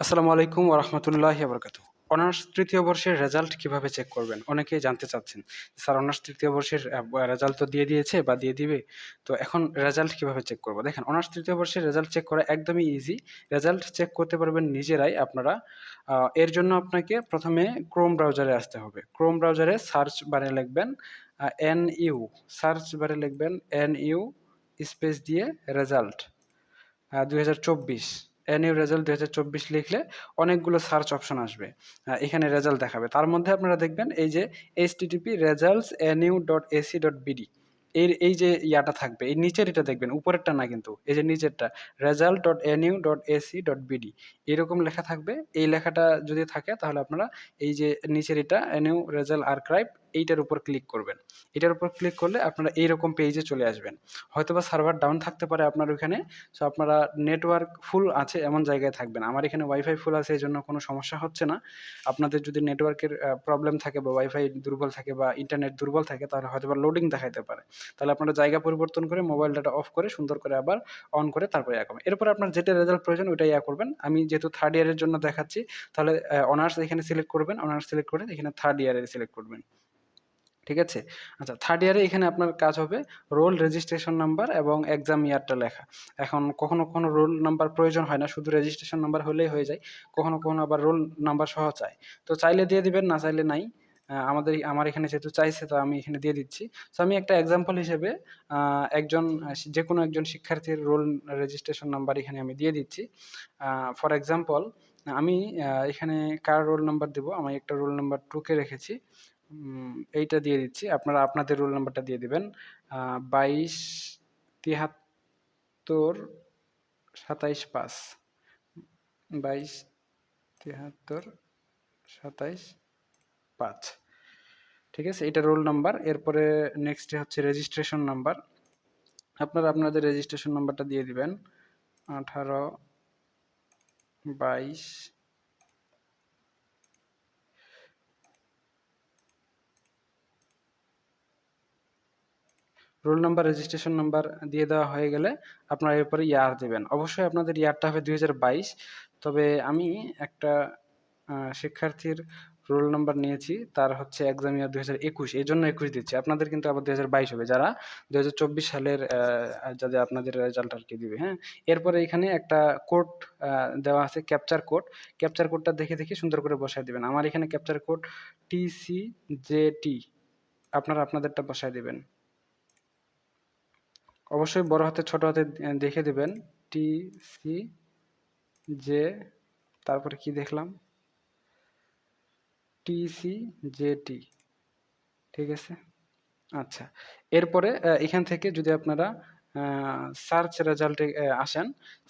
আসসালামু আলাইকুম ওরহমতুল্লাহি বরকাতু অনার্স তৃতীয় বর্ষের রেজাল্ট কীভাবে চেক করবেন? অনেকেই জানতে চাচ্ছেন, স্যার অনার্স তৃতীয় বর্ষের রেজাল্ট তো দিয়ে দিয়েছে বা দিয়ে দিবে, তো এখন রেজাল্ট কীভাবে চেক করব? দেখেন, অনার্স তৃতীয় বর্ষের রেজাল্ট চেক করা একদমই ইজি রেজাল্ট চেক করতে পারবেন নিজেরাই আপনারা। এর জন্য আপনাকে প্রথমে ক্রোম ব্রাউজারে আসতে হবে। ক্রোম ব্রাউজারে সার্চ বারে লিখবেন এন ইউ সার্চ বারে লিখবেন এন ইউ স্পেস দিয়ে রেজাল্ট দু হাজার চব্বিশ। চব্বিশ রেজাল্ট দুই হাজার চব্বিশ লিখলে অনেকগুলো সার্চ অপশন আসবে। এখানে রেজাল্ট দেখাবে। তার মধ্যে আপনারা দেখবেন এই যে H TTP results NU dot AC dot BD এর এই যে ইয়াটা থাকবে এই নিচের এটা দেখবেন, উপরেরটা না কিন্তু, এই যে নিচেরটা result dot NU dot AC dot BD এরকম লেখা থাকবে। এই লেখাটা যদি থাকে তাহলে আপনারা এই যে নিচের এটা এনইউ রেজাল্ট আর্কাইভ এইটার উপর ক্লিক করবেন। এটার উপর ক্লিক করলে আপনারা এইরকম পেজে চলে আসবেন। হয়তোবা সার্ভার ডাউন থাকতে পারে আপনার ওখানে। সো আপনারা নেটওয়ার্ক ফুল আছে এমন জায়গায় থাকবেন। আমার এখানে ওয়াইফাই ফুল আছে, এই জন্য কোনো সমস্যা হচ্ছে না। আপনাদের যদি নেটওয়ার্কের প্রবলেম থাকে বা ওয়াইফাই দুর্বল থাকে বা ইন্টারনেট দুর্বল থাকে, তাহলে হয়তো বা লোডিং দেখাইতে পারে। তাহলে আপনারা জায়গা পরিবর্তন করে মোবাইল ডাটা অফ করে সুন্দর করে আবার অন করে তারপরে ইয়া করবেন। এরপর আপনার যেটা রেজাল্ট প্রয়োজন ওইটা ইয়া করবেন। আমি যেহেতু থার্ড ইয়ারের জন্য দেখাচ্ছি, তাহলে অনার্স এখানে সিলেক্ট করবেন। অনার্স সিলেক্ট করে এখানে থার্ড ইয়ারের সিলেক্ট করবেন। ঠিক আছে? আচ্ছা থার্ড ইয়ারে এখানে আপনার কাজ হবে রোল রেজিস্ট্রেশন নাম্বার এবং এক্সাম ইয়ারটা লেখা। এখন কখনো কখনো রোল নাম্বার প্রয়োজন হয় না, শুধু রেজিস্ট্রেশন নাম্বার হলেই হয়ে যায়। কখনো কখনো আবার রোল নাম্বার সহ চায়। তো চাইলে দিয়ে দিবেন, না চাইলে নাই। আমাদের, আমার এখানে যেহেতু চাইছে, তো আমি এখানে দিয়ে দিচ্ছি। তো আমি একটা এক্সাম্পল হিসেবে একজন যে কোনো একজন শিক্ষার্থীর রোল রেজিস্ট্রেশন নাম্বার এখানে আমি দিয়ে দিচ্ছি। ফর এক্সাম্পল আমি এখানে কার রোল নাম্বার দেবো? আমি একটা রোল নাম্বার টুকে রেখেছি। এইটা দিয়ে দিচ্ছি। আপনারা আপনাদের রোল নাম্বারটা দিয়ে দিবেন। বাইশ তিয়াত্তর সাতাইশ, পাঁচ। বাইশ তিয়াত্তর সাতাইশ, পাঁচ। ঠিক আছে? এটা রোল নাম্বার এরপরে নেক্সট হচ্ছে রেজিস্ট্রেশন নাম্বার আপনারা আপনাদের রেজিস্ট্রেশন নাম্বারটা দিয়ে দিবেন। আঠারো, বাইশ রোল নাম্বার রেজিস্ট্রেশন নাম্বার দিয়ে দেওয়া হয়ে গেলে আপনারা এরপরে ইয়ার দেবেন। অবশ্যই আপনাদের ইয়ারটা হবে দু হাজার বাইশ। তবে আমি একটা শিক্ষার্থীর রোল নাম্বার নিয়েছি, তার হচ্ছে এক্সাম ইয়ার দুই হাজার একুশ। এই জন্য একুশ দিচ্ছি। আপনাদের কিন্তু আবার দুই হাজার বাইশ হবে। যারা দুই হাজার চব্বিশ সালের যাদের আপনাদের রেজাল্ট আর কি দিবে হ্যাঁ? এরপরে এখানে একটা কোড দেওয়া আছে ক্যাপচার কোড ক্যাপচার কোডটা দেখে দেখে সুন্দর করে বসায় দিবেন। আমার এখানে captcha code TC J T আপনারা আপনাদেরটা বসায় দিবেন। অবশ্যই বড় হাতে, ছোট হাতে দেখে দেবেন। টি সি জে তারপরে কি দেখলাম? টি সি জে টি ঠিক আছে? আচ্ছা। এরপরে এখান থেকে যদি আপনারা সার্চ রেজাল্টে আসেন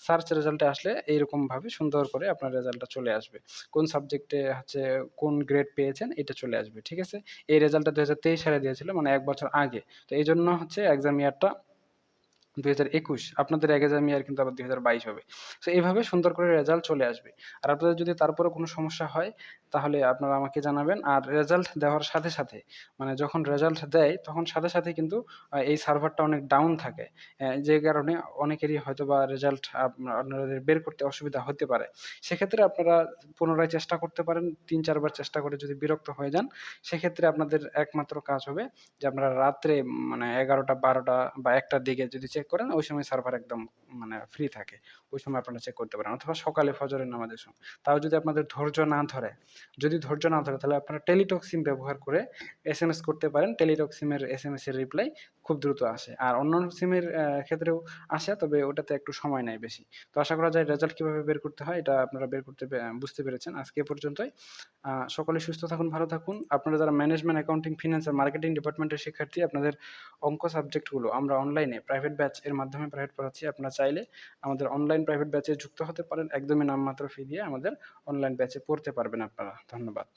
সার্চ রেজাল্টে আসলে এইরকমভাবে সুন্দর করে আপনার রেজাল্টটা চলে আসবে। কোন সাবজেক্টে হচ্ছে, কোন গ্রেড পেয়েছেন, এটা চলে আসবে। ঠিক আছে? এই রেজাল্টটা দু হাজার তেইশ সালে দিয়েছিল মানে এক বছর আগে। তো এই জন্য হচ্ছে এক্সাম ইয়ারটা দুই হাজার একুশ, আপনাদের এক্সাম ইয়ার কিন্তু আবার দুই হাজার বাইশ হবে। তো এইভাবে সুন্দর করে রেজাল্ট চলে আসবে। আর আপনাদের যদি তারপরে কোনো সমস্যা হয়, তাহলে আপনারা আমাকে জানাবেন। আর রেজাল্ট দেওয়ার সাথে সাথে মানে যখন রেজাল্ট দেয়, তখন সাথে সাথে কিন্তু এই সার্ভারটা অনেক ডাউন থাকে। যে কারণে অনেকেরই হয়তো বা রেজাল্ট আপনাদের বের করতে অসুবিধা হতে পারে। সেক্ষেত্রে আপনারা পুনরায় চেষ্টা করতে পারেন। তিন, চারবার চেষ্টা করে যদি বিরক্ত হয়ে যান, সেক্ষেত্রে আপনাদের একমাত্র কাজ হবে যে আপনারা রাত্রে মানে এগারোটা, বারোটা বা একটার দিকে যদি চেক করেন, ওই সময় সার্ভার একদম মানে ফ্রি থাকে। ওই সময় আপনারা চেক করতে পারেন। অথবা সকালে ফজরের নামাজের সময়। তাও যদি আপনাদের ধৈর্য না ধরে, যদি ধৈর্য না ধরে, তাহলে আপনারা টেলিটক সিম ব্যবহার করে এস এম এস করতে পারেন। টেলিটক সিমের এস এম এস এর রিপ্লাই খুব দ্রুত আসে। আর অন্য সিমের ক্ষেত্রেও আসে, তবে ওটাতে একটু সময় নেয় বেশি। তো আশা করা যায় রেজাল্ট কীভাবে বের করতে হয়, এটা আপনারা বের করতে বুঝতে পেরেছেন। আজকে পর্যন্তই। সকলে সুস্থ থাকুন, ভালো থাকুন। আপনারা যারা ম্যানেজমেন্ট অ্যাকাউন্টিং ফিনান্স আর মার্কেটিং ডিপার্টমেন্টের শিক্ষার্থী, আপনাদের অঙ্ক সাবজেক্টগুলো আমরা অনলাইনে প্রাইভেট ব্যাচ এর মাধ্যমে প্রাইভেট পড়াচ্ছি। আপনারা চাইলে আমাদের অনলাইন প্রাইভেট ব্যাচে যুক্ত হতে পারেন। একদমই নামমাত্র ফি দিয়ে আমাদের অনলাইন ব্যাচে পড়তে পারবেন আপনারা। ধন্যবাদ।